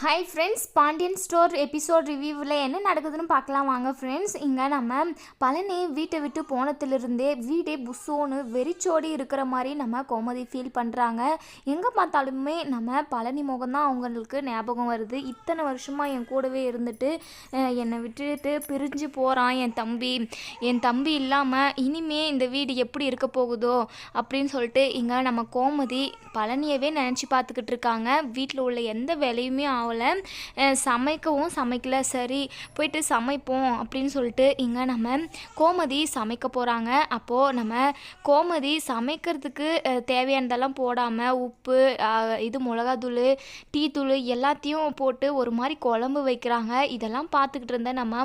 Hi friends Pandian store episode ரிவ்யூவில் என்ன நடக்குதுன்னு பார்க்கலாம். வாங்க ஃப்ரெண்ட்ஸ் இங்கே நம்ம பழனி வீட்டை விட்டு போனதுலேருந்தே வீடே புஸ்ஸோன்னு வெறிச்சோடி இருக்கிற மாதிரி நம்ம கோமதி ஃபீல் பண்ணுறாங்க எங்கே பார்த்தாலுமே நம்ம பழனி முகம் தான் அவங்களுக்கு ஞாபகம் வருது. இத்தனை வருஷமாக என் கூடவே இருந்துட்டு என்னை விட்டுட்டு பிரிஞ்சு போகிறான் என் தம்பி. என் தம்பி இல்லாமல் இனிமே இந்த வீடு எப்படி இருக்க போகுதோ அப்படின்னு சொல்லிட்டு இங்கே நம்ம கோமதி பழனியவே நினச்சி பார்த்துக்கிட்டு இருக்காங்க. வீட்டில் உள்ள எந்த வேலையுமே ஆகலை சமைக்கவும் சமைக்கல. சரி போயிட்டு சமைப்போம் அப்படின்னு சொல்லிட்டு இங்கே நம்ம கோமதி சமைக்க போகிறாங்க அப்போது நம்ம கோமதி சமைக்கிறதுக்கு தேவையானதெல்லாம் போடாமல் உப்பு இது மிளகாத்தூள் டீ தூள் எல்லாத்தையும் போட்டு ஒரு மாதிரி குழம்பு வைக்கிறாங்க. இதெல்லாம் பார்த்துக்கிட்டு இருந்த நம்ம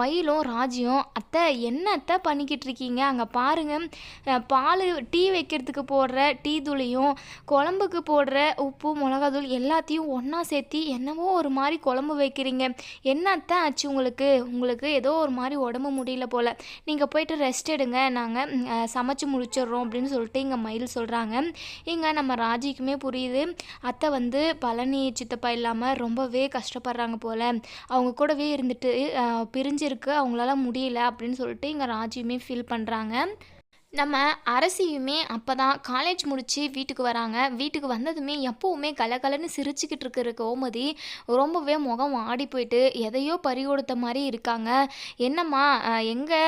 மயிலும் ராஜியும் அத்தை என்ன அத்தை பண்ணிக்கிட்டு இருக்கீங்க? அங்கே பாருங்கள் பால் டீ வைக்கிறதுக்கு போடுற டீ தூளையும் குழம்புக்கு போடுற உப்பு மிளகாத்தூள் எல்லாத்தையும் ஒன்றா சேர்த்து என்னவோ ஒரு மாதிரி குழம்பு வைக்கிறீங்க. என்ன அத்தை ஆச்சு உங்களுக்கு? உங்களுக்கு ஏதோ ஒரு மாதிரி உடம்பு முடியல போல். நீங்கள் போயிட்டு ரெஸ்ட் எடுங்க. நாங்கள் சமைச்சு முடிச்சிடுறோம் அப்படின்னு சொல்லிட்டு இங்கே மயில் சொல்கிறாங்க இங்கே நம்ம ராஜிக்குமே புரியுது. அத்தை வந்து பழனி சித்தப்பா இல்லாமல் ரொம்பவே கஷ்டப்படுறாங்க போல். அவங்க கூடவே இருந்துட்டு பிரிஞ்சிருக்கு. அவங்களால முடியல அப்படின்னு சொல்லிட்டு இங்கே ராஜியுமே ஃபீல் பண்ணுறாங்க நம்ம அரசியுமே அப்போ தான் காலேஜ் முடித்து வீட்டுக்கு வராங்க. வீட்டுக்கு வந்ததுமே எப்போவுமே கலகலன்னு சிரிச்சுக்கிட்டு இருக்கிற கோமதி ரொம்பவே முகம் ஆடி போயிட்டு எதையோ பறி கொடுத்த மாதிரி இருக்காங்க. என்னம்மா எங்கே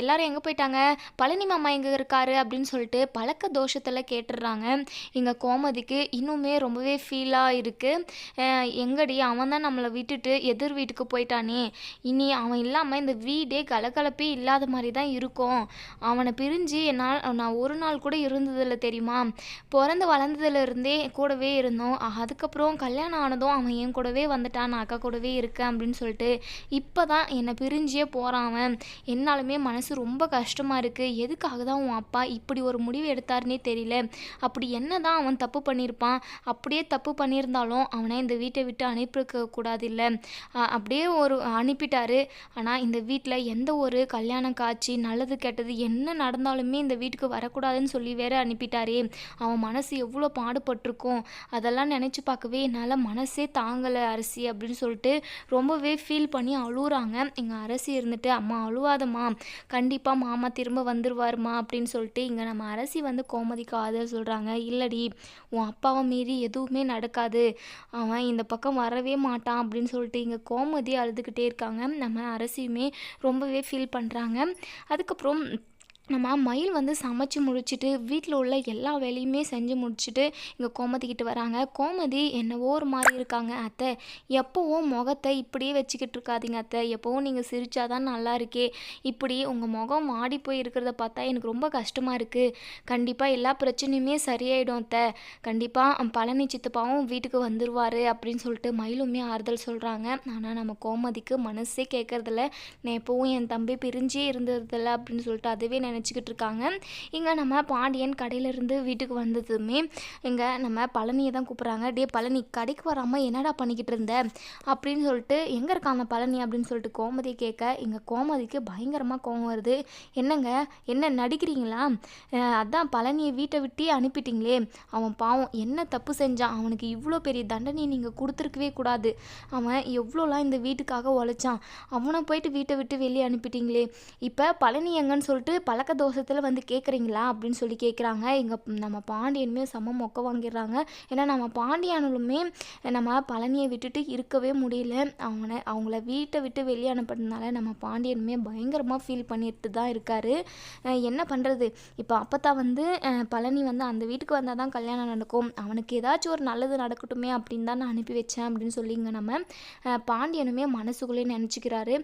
எல்லாரும் எங்கே போயிட்டாங்க? பழனி மாமா எங்கே இருக்காரு? அப்படின்னு சொல்லிட்டு பழக்க தோஷத்தில் கேட்டுடுறாங்க. இங்கே கோமதிக்கு இன்னுமே ரொம்பவே ஃபீலாக இருக்குது எங்கடி அவன் தான் நம்மளை விட்டுட்டு எதிர் வீட்டுக்கு போயிட்டானே. இனி அவன் இல்லாமல் இந்த வீடே கலகலப்பே இல்லாத மாதிரி தான் இருக்கும். அவனை பிரிஞ்சு என்னால் நான் ஒரு நாள் கூட இருந்ததில்ல தெரியுமா? பிறந்து வளர்ந்ததுல இருந்தே கூடவே இருந்தோம். அதுக்கப்புறம் கல்யாணம் ஆனதும் அவன் என் கூடவே வந்துட்டான் நான் அக்கா கூடவே இருக்கேன் அப்படின்னு சொல்லிட்டு இப்போ தான் என்னை பிரிஞ்சே போகிறான் அவன். என்னாலுமே மனசு ரொம்ப கஷ்டமாக இருக்குது எதுக்காக தான் உன் அப்பா இப்படி ஒரு முடிவு எடுத்தாருன்னே தெரியல. அப்படி என்ன தான் அவன் தப்பு பண்ணியிருப்பான். அப்படியே தப்பு பண்ணியிருந்தாலும் அவனை இந்த வீட்டை விட்டு அனுப்பியிருக்க கூடாது இல்லை அப்படியே ஒரு அனுப்பிட்டாரு. ஆனால் இந்த வீட்டில் எந்த ஒரு கல்யாணம் காட்சி நல்லது கெட்டது என்ன நடந்தாலுமே இந்த வீட்டுக்கு வரக்கூடாதுன்னு சொல்லி வேற அனுப்பிட்டாரே. அவன் மனசு எவ்வளோ பாடுபட்டிருக்கும். அதெல்லாம் நினச்சி பார்க்கவே என்னால் மனசே தாங்கலை அரசி அப்படின்னு சொல்லிட்டு ரொம்பவே ஃபீல் பண்ணி அழுகுறாங்க எங்கள் அரசி இருந்துட்டு அம்மா அழுவாதம்மா. கண்டிப்பாக மாமா திரும்ப வந்துடுவார்மா அப்படின்னு சொல்லிட்டு இங்கே நம்ம அரசி வந்து கோமதிக்கு ஆதரவு சொல்கிறாங்க இல்லடி உன் அப்பாவை மீறி எதுவுமே நடக்காது. அவன் இந்த பக்கம் வரவே மாட்டான். அப்படின்னு சொல்லிட்டு இங்கே கோமதி அழுதுகிட்டே இருக்காங்க. நம்ம அரசியுமே ரொம்பவே ஃபீல் பண்ணுறாங்க அதுக்கப்புறம் நம்ம மயில் வந்து சமைச்சு முடிச்சுட்டு வீட்டில் உள்ள எல்லா வேலையுமே செஞ்சு முடிச்சுட்டு இங்கே கோமதிக்கிட்டு வராங்க. கோமதி என்னவோ ஒரு மாதிரி இருக்காங்க அத்தை. எப்போவும் முகத்தை இப்படியே வச்சுக்கிட்டு இருக்காதீங்க அத்தை. எப்போவும் நீங்கள் சிரிச்சாதான் நல்லா இருக்கே. இப்படி உங்கள் முகம் வாடி போய் இருக்கிறத பார்த்தா எனக்கு ரொம்ப கஷ்டமாக இருக்குது கண்டிப்பாக எல்லா பிரச்சனையுமே சரியாயிடும் அத்தை. கண்டிப்பாக பழனி சித்தப்பாவும் வீட்டுக்கு வந்துடுவார் அப்படின்னு சொல்லிட்டு மயிலுமே ஆறுதல் சொல்கிறாங்க ஆனால் நம்ம கோமதிக்கு மனசே கேட்கறதில்ல நான் எப்போவும் என் தம்பி பிரிஞ்சே இருந்ததில்ல அப்படின்னு சொல்லிட்டு அதுவே நினச்சிக்கிட்டு இருக்காங்க இங்கே நம்ம பாண்டியன் கடையிலேருந்து வீட்டுக்கு வந்ததுமே இங்கே நம்ம பழனியை தான் கூப்பிட்றாங்க. டே பழனி கடைக்கு வராமல் என்னடா பண்ணிக்கிட்டு இருந்த? அப்படின்னு சொல்லிட்டு எங்கே இருக்காங்க பழனி? அப்படின்னு சொல்லிட்டு கோமதி கேட்க இங்கே கோமதிக்கு பயங்கரமாக கோவம் வருது. என்னங்க? என்ன நடிக்கிறீங்களா? அதான் பழனியை வீட்டை விட்டே அனுப்பிட்டீங்களே. அவன் பாவம் என்ன தப்பு செஞ்சான்? அவனுக்கு இவ்வளோ பெரிய தண்டனையை நீங்கள் கொடுத்துருக்கவே கூடாது. அவன் எவ்வளோலாம் இந்த வீட்டுக்காக உழைச்சான்? அவனை போயிட்டு வீட்டை விட்டு வெளியே அனுப்பிட்டீங்களே. இப்போ பழனி எங்கன்னு சொல்லிட்டு பழக்க தோஷத்தில் வந்து கேட்குறீங்களா அப்படின்னு சொல்லி கேட்குறாங்க எங்கள் நம்ம பாண்டியனுமே செம்ம மொக்க வாங்கிடுறாங்க. ஏன்னா நம்ம பாண்டியானுமே நம்ம பழனியை விட்டுட்டு இருக்கவே முடியல. அவனை அவங்கள வீட்டை விட்டு வெளியே அனுப்புறதுனால நம்ம பாண்டியனுமே பயங்கரமாக ஃபீல் பண்ணிட்டு தான் இருக்காரு. என்ன பண்ணுறது இப்போ அப்பத்தா வந்து பழனி வந்து அந்த வீட்டுக்கு வந்தால் தான் கல்யாணம் நடக்கும். அவனுக்கு ஏதாச்சும் ஒரு நல்லது நடக்கட்டுமே அப்படின்னு தான் நான் அனுப்பி வச்சேன் அப்படின்னு சொல்லி இங்கே நம்ம பாண்டியனுமே மனசுக்குள்ளே நினச்சிக்கிறாரு.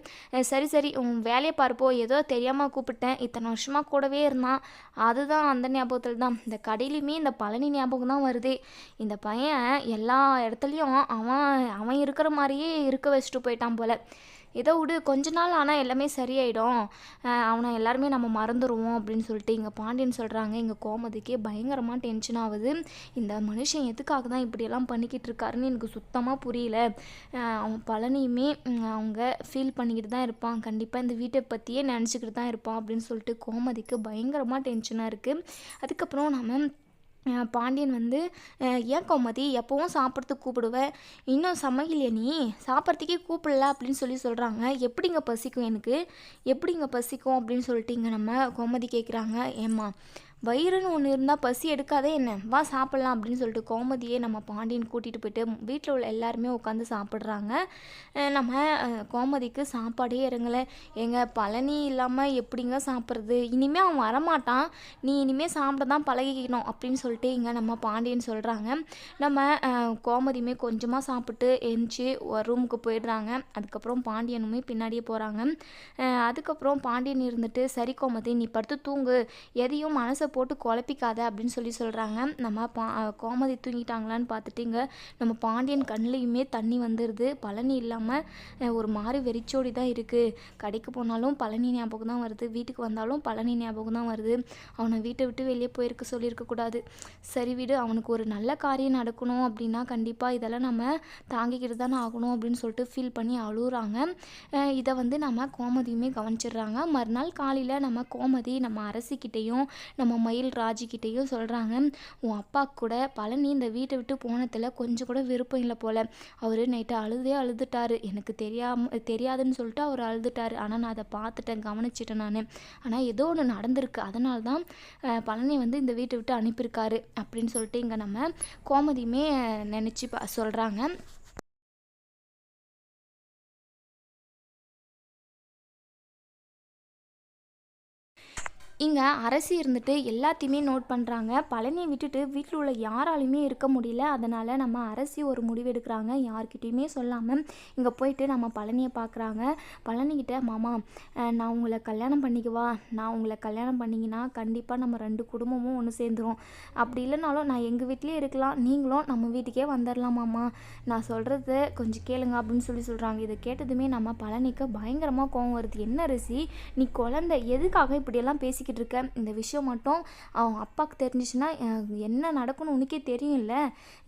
சரி சரி உன் வேலையை பார்ப்போம் ஏதோ தெரியாமல் கூப்பிட்டேன். இத்தனை வருஷமாக கூடவே இருந்தான். அதுதான் அந்த ஞாபகத்தில் தான். இந்த கடையிலுமே இந்த பழனி ஞாபகம் தான் வருது. இந்த பையன் எல்லா இடத்துலையும் அவன் அவன் இருக்கிற மாதிரியே இருக்க வச்சுட்டு போயிட்டான் போல. ஏதோ விடு கொஞ்ச நாள் ஆனால் எல்லாமே சரியாயிடும். அவனை எல்லாருமே நம்ம மறந்துடுவோம் அப்படின்னு சொல்லிட்டு இங்கே பாண்டியன் சொல்கிறாங்க இங்கே கோமதிக்கே பயங்கரமாக டென்ஷன் ஆகுது. இந்த மனுஷன் எதுக்காக தான் இப்படியெல்லாம் பண்ணிக்கிட்டு இருக்காருன்னு எனக்கு சுத்தமாக புரியல. அவன் பழனியுமே அவங்க ஃபீல் பண்ணிக்கிட்டு தான் இருப்பான் கண்டிப்பாக இந்த வீட்டை பற்றியே நினச்சிக்கிட்டு தான் இருப்பான் அப்படின்னு சொல்லிட்டு கோமதிக்கு பயங்கரமாக டென்ஷனாக இருக்குது அதுக்கப்புறம் நம்ம பாண்டியன் வந்து ஏன் கோமதி எப்போவும் சாப்பிட்றதுக்கு கூப்பிடுவேன் இன்னும் சமையலையே நீ? சாப்பிட்றதுக்கே கூப்பிடல அப்படின்னு சொல்லி சொல்கிறாங்க எப்படிங்க பசிக்கும் எனக்கு? எப்படிங்க பசிக்கும்? அப்படின்னு சொல்லிட்டு இங்கே நம்ம கோமதி கேட்குறாங்க ஏம்மா வயிறுன்னு ஒன்று இருந்தால் பசி எடுக்காதே என்ன? வா சாப்பிட்லாம் அப்படின்னு சொல்லிட்டு கோமதியே நம்ம பாண்டியன் கூட்டிகிட்டு போயிட்டு வீட்டில் உள்ள எல்லாருமே உட்காந்து சாப்பிட்றாங்க. நம்ம கோமதிக்கு சாப்பாடே இறங்கலை. எங்க பழனி இல்லாமல் எப்படிங்க சாப்பிட்றது? இனிமேல் அவன் வரமாட்டான். நீ இனிமேல் சாப்பிட தான் பழகிக்கணும் அப்படின்னு சொல்லிட்டு இங்கே நம்ம பாண்டியன் சொல்கிறாங்க நம்ம கோமதியுமே கொஞ்சமாக சாப்பிட்டு எரிஞ்சு ரூமுக்கு போயிடுறாங்க. அதுக்கப்புறம் பாண்டியனுமே பின்னாடியே போகிறாங்க அதுக்கப்புறம் பாண்டியன் இருந்துட்டு சரி கோமதி நீ படுத்து தூங்கு. எதையும் மனசை போட்டு குழப்பிக்காத அப்படின்னு சொல்லி சொல்கிறாங்க நம்ம பா கோமதி தூங்கிட்டாங்களான்னு பார்த்துட்டு இங்கே நம்ம பாண்டியன் கண்ணிலையுமே தண்ணி வந்துடுது பழனி இல்லாமல் ஒரு மாதிரி வெறிச்சோடி தான் இருக்குது கடைக்கு போனாலும் பழனி ஞாபகம் தான் வருது. வீட்டுக்கு வந்தாலும் பழனி ஞாபகம் தான் வருது. அவனை வீட்டை விட்டு வெளியே போயிருக்க சொல்லியிருக்கக்கூடாது சரி விடு அவனுக்கு ஒரு நல்ல காரியம் நடக்கணும் அப்படின்னா கண்டிப்பாக இதெல்லாம் நம்ம தாங்கிக்கிட்டு தானே ஆகணும் அப்படின்னு சொல்லிட்டு ஃபீல் பண்ணி அழுகுறாங்க. இதை வந்து நம்ம கோமதியுமே கவனிச்சிடுறாங்க. மறுநாள் காலையில் நம்ம கோமதி நம்ம அரசிக்கிட்டேயும் நம்ம மயில் ராஜிக்கிட்டேயும் சொல்கிறாங்க உன் அப்பா கூட பழனி இந்த வீட்டை விட்டு போனதில் கொஞ்சம் கூட விருப்பம் இல்லை போல். அவர் நைட்டு அழுதே அழுதுட்டாரு. எனக்கு தெரியாம தெரியாதுன்னு சொல்லிட்டு அவர் அழுதுட்டாரு. ஆனால் நான் அதை பார்த்துட்டேன் கவனிச்சிட்டேன் நான். ஆனால் ஏதோ ஒன்று நடந்திருக்கு. அதனால தான் பழனி வந்து இந்த வீட்டை விட்டு அனுப்பியிருக்காரு. அப்படின்னு சொல்லிட்டு இங்கே நம்ம கோமதியுமே நினச்சி ப சொல்கிறாங்க இங்கே அரசி இருந்துட்டு எல்லாத்தையுமே நோட் பண்ணுறாங்க பழனியை விட்டுட்டு வீட்டில் உள்ள யாராலையுமே இருக்க முடியல. அதனால் நம்ம அரசி ஒரு முடிவு எடுக்கிறாங்க. யார்கிட்டயுமே சொல்லாமல் இங்கே போயிட்டு நம்ம பழனியை பார்க்குறாங்க பழனிக்கிட்ட மாமா நான் உங்களை கல்யாணம் பண்ணிக்குவா நான் உங்களை கல்யாணம் பண்ணிங்கன்னா கண்டிப்பாக நம்ம ரெண்டு குடும்பமும் ஒன்று சேர்ந்துரும். அப்படி இல்லைனாலும் நான் எங்கள் வீட்லேயே இருக்கலாம். நீங்களும் நம்ம வீட்டுக்கே வந்துடலாம் மாமா. நான் சொல்கிறது கொஞ்சம் கேளுங்க அப்படின்னு சொல்லி சொல்கிறாங்க இதை கேட்டதுமே நம்ம பழனிக்கு பயங்கரமாக கோவம் வருது. என்ன ரிசி நீ குழந்தை. எதுக்காக இப்படியெல்லாம் பேசிக்கிட்டு இருக்க இந்த விஷயம் மட்டும் அவன் அப்பாவுக்கு தெரிஞ்சிச்சுன்னா என்ன நடக்கும்னு உனக்கே தெரியும்ல.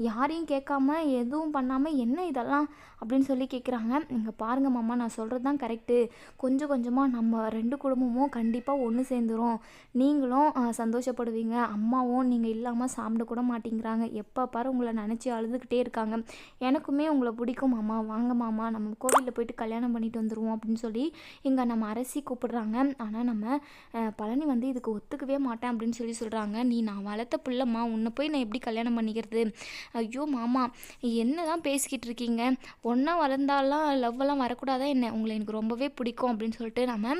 யாரையும் கேட்காம எதுவும் பண்ணாமல் என்ன இதெல்லாம் அப்படின்னு சொல்லி கேட்குறாங்க இங்கே பாருங்க மாமா நான் சொல்கிறது தான் கரெக்டு கொஞ்சம் கொஞ்சமாக நம்ம ரெண்டு குடும்பமும் கண்டிப்பாக ஒன்று சேர்ந்துரும். நீங்களும் சந்தோஷப்படுவீங்க. அம்மாவும் நீங்கள் இல்லாமல் சாப்பிட கூட மாட்டேங்கிறாங்க. எப்போ பாரு உங்களை நினச்சி அழுதுகிட்டே இருக்காங்க. எனக்குமே உங்களை பிடிக்கும் மாமா. வாங்க மாமா நம்ம கோவிலில் போயிட்டு கல்யாணம் பண்ணிட்டு வந்துடுவோம் அப்படின்னு சொல்லி இங்கே நம்ம அரசி கூப்பிடுறாங்க. ஆனால் நம்ம பழனி வந்து இதுக்கு ஒத்துக்கவே மாட்டேன் அப்படின்னு சொல்லி சொல்கிறாங்க நீ நான் வளர்த்த பிள்ளைம்மா உன்னை போய் நான் எப்படி கல்யாணம் பண்ணிக்கிறது? ஐயோ மாமா என்ன தான் பேசிக்கிட்டு இருக்கீங்க? ஒன்றா வளர்ந்தாலாம் லவ்வெல்லாம் வரக்கூடாதா என்ன? உங்களை எனக்கு ரொம்பவே பிடிக்கும் அப்படின்னு சொல்லிட்டு நம்ம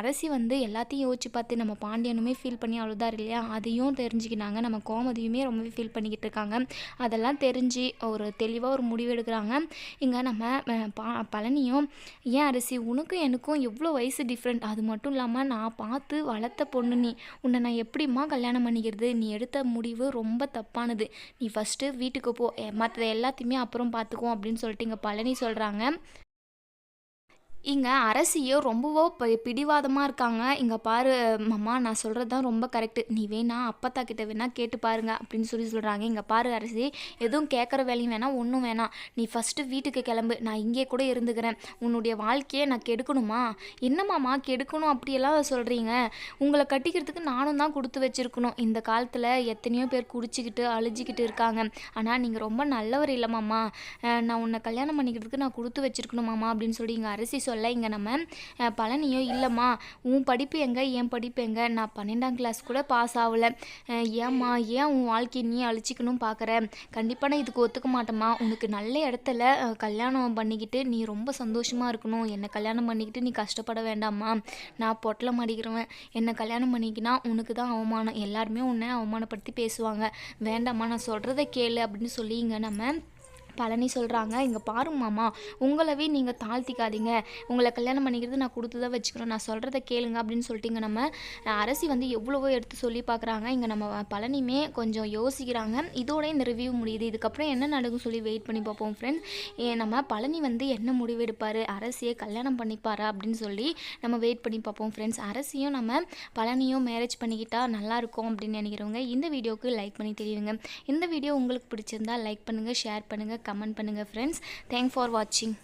அரசி வந்து எல்லாத்தையும் யோசிச்சு பார்த்து நம்ம பாண்டியனுமே ஃபீல் பண்ணி அழுதார் இல்லையா? அதையும் தெரிஞ்சுக்கினாங்க. நம்ம கோமதியுமே ரொம்பவே ஃபீல் பண்ணிக்கிட்டு இருக்காங்க. அதெல்லாம் தெரிஞ்சு ஒரு தெளிவாக ஒரு முடிவு எடுக்கிறாங்க. இங்கே நம்ம பா பழனியும் ஏன் அரிசி உனக்கும் எனக்கும் எவ்வளோ வயசு டிஃப்ரெண்ட் அது மட்டும் இல்லாமல் நான் பார்த்து வளர்த்த பொண்ணு நீ. உன்னை நான் எப்படிம்மா கல்யாணம் பண்ணிக்கிறது? நீ எடுத்த முடிவு ரொம்ப தப்பானது. நீ ஃபஸ்ட்டு வீட்டுக்கு போ. மற்ற எல்லாத்தையுமே அப்புறம் பார்த்துக்குவோம் அப்படின்னு சொல்லிட்டு இங்கே பழனி சொல்கிறாங்க இங்கே அரசியோ ரொம்பவோ பிடிவாதமாக இருக்காங்க. இங்கே பாரு மாமா நான் சொல்கிறது தான் ரொம்ப கரெக்டு. நீ வேணா அப்பத்தா கிட்ட வேணா கேட்டு பாருங்க அப்படின்னு சொல்லி சொல்கிறாங்க இங்கே பாரு அரசி எதுவும் கேட்குற வேலையும் வேணாம் ஒன்றும் வேணாம். நீ ஃபஸ்ட்டு வீட்டுக்கு கிளம்பு. நான் இங்கே கூட இருந்துக்கிறேன். உன்னுடைய வாழ்க்கையை நான் கெடுக்கணுமா? என்ன கெடுக்கணும் அப்படியெல்லாம் சொல்கிறீங்க உங்களை கட்டிக்கிறதுக்கு நானும் தான் கொடுத்து வச்சுருக்கணும். இந்த காலத்தில் எத்தனையோ பேர் குடிச்சிக்கிட்டு அழிஞ்சிக்கிட்டு இருக்காங்க. ஆனால் நீங்கள் ரொம்ப நல்லவர் இல்லை நான் உன்னை கல்யாணம் பண்ணிக்கிறதுக்கு நான் கொடுத்து வச்சுருக்கணுமாம்மா அப்படின்னு சொல்லி இங்கே அரசி சொல்ல இங்கே நம்ம பழனியோ இல்லைம்மா உன் படிப்பு எங்க என் படிப்பு எங்க? நான் பன்னெண்டாம் கிளாஸ் கூட பாஸ் ஆகலை ஏம்மா ஏன் உன் வாழ்க்கையை நீ அழிச்சிக்கணும் பார்க்குற கண்டிப்பாக நான் இதுக்கு ஒத்துக்க மாட்டேம்மா. உனக்கு நல்ல இடத்துல கல்யாணம் பண்ணிக்கிட்டு நீ ரொம்ப சந்தோஷமாக இருக்கணும். என்னை கல்யாணம் பண்ணிக்கிட்டு நீ கஷ்டப்பட வேண்டாம்மா. நான் பொட்டலை மாடிக்கிறவன் என்னை கல்யாணம் பண்ணிக்கினா உனக்கு தான் அவமானம். எல்லாருமே உன்னை அவமானப்படுத்தி பேசுவாங்க. வேண்டாம்மா நான் சொல்கிறத கேளு அப்படின்னு சொல்லி இங்கே நம்ம பழனி சொல்கிறாங்க இங்கே பாருங்க மாமா உங்களவே நீங்கள் தாழ்த்திக்காதீங்க. உங்களை கல்யாணம் பண்ணிக்கிறது நான் கொடுத்து தான் வச்சுக்கிறேன் நான் சொல்கிறத கேளுங்க அப்படின்னு சொல்லிட்டு இங்கே நம்ம. அரசி வந்து எவ்வளவோ எடுத்து சொல்லி பார்க்குறாங்க. இங்கே நம்ம பழனியுமே கொஞ்சம் யோசிக்கிறாங்க. இதோட இந்த ரிவ்யூ முடியுது. இதுக்கப்புறம் என்ன நடக்கும் சொல்லி வெயிட் பண்ணி பார்ப்போம் ஃப்ரெண்ட்ஸ் நம்ம பழனி வந்து என்ன முடிவு எடுப்பார்? அரசியை கல்யாணம் பண்ணிப்பாரா அப்படின்னு சொல்லி நம்ம வெயிட் பண்ணி பார்ப்போம் ஃப்ரெண்ட்ஸ் அரசியும் நம்ம பழனியும் மேரேஜ் பண்ணிக்கிட்டா நல்லாயிருக்கும் அப்படின்னு நினைக்கிறவங்க இந்த வீடியோவுக்கு லைக் பண்ணி தெரியுங்க. இந்த வீடியோ உங்களுக்கு பிடிச்சிருந்தா லைக் பண்ணுங்கள் ஷேர் பண்ணுங்கள் கமெண்ட் பண்ணுங்கள் ஃப்ரெண்ட்ஸ் தேங்க் ஃபார் வாட்சிங்